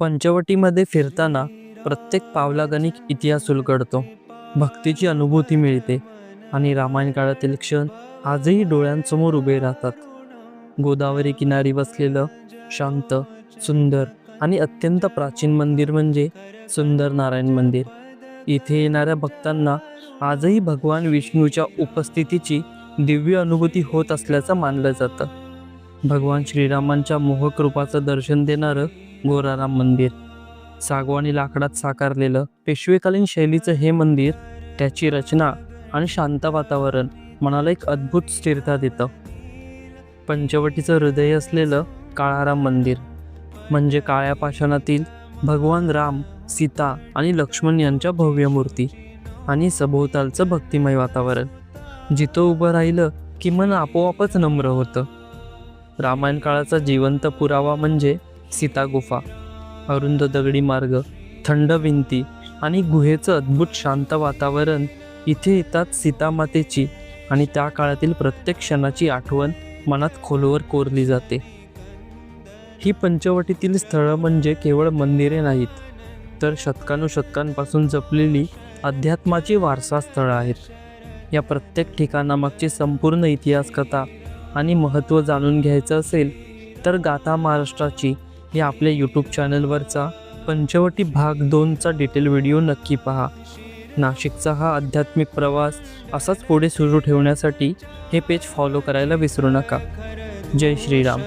पंचवटीमध्ये फिरताना प्रत्येक पावलागणिक इतिहास उलगडतो. भक्तीची अनुभूती मिळते आणि रामायण काळातील क्षण आजही डोळ्यांसमोर उभे राहतात. गोदावरी किनारी बसलेलं शांत सुंदर आणि अत्यंत प्राचीन मंदिर म्हणजे सुंदर नारायण मंदिर. इथे येणाऱ्या भक्तांना आजही भगवान विष्णूच्या उपस्थितीची दिव्य अनुभूती होत असल्याचं मानलं जातं. भगवान श्रीरामांच्या मोहकृपाचं दर्शन देणारं गोराराम मंदिर. सागवानी लाकडात साकारलेलं पेशवेकालीन शैलीचं हे मंदिर त्याची रचना आणि शांत वातावरण मनाला एक अद्भुत स्थिरता देतं. पंचवटीचं हृदय असलेलं काळाराम मंदिर म्हणजे काळ्या पाषाणातील भगवान राम सीता आणि लक्ष्मण यांच्या भव्य मूर्ती आणि सभोवतालचं भक्तिमय वातावरण. जिथं उभं राहिलं की मन आपोआपच नम्र होतं. रामायण काळाचा जिवंत पुरावा म्हणजे सीता गुफा अरुंद दगडी मार्ग थंड भिंती आणि गुहेचं अद्भुत शांत वातावरण इथे येतात सीतामातेची आणि त्या काळातील प्रत्येक क्षणाची आठवण मनात खोलवर कोरली जाते. ही पंचवटीतील स्थळं म्हणजे केवळ मंदिरे नाहीत तर शतकानुशतकांपासून जपलेली अध्यात्माची वारसा स्थळं आहेत. या प्रत्येक ठिकाणामागची संपूर्ण इतिहास कथा आणि महत्त्व जाणून घ्यायचं असेल तर गाथा महाराष्ट्राची या आपल्या यूट्यूब चॅनलवरचा पंचवटी भाग दोनचा डिटेल व्हिडिओ नक्की पहा. नाशिकचा हा आध्यात्मिक प्रवास असाच पुढे सुरू ठेवण्यासाठी हे पेज फॉलो करायला विसरू नका. जय श्रीराम.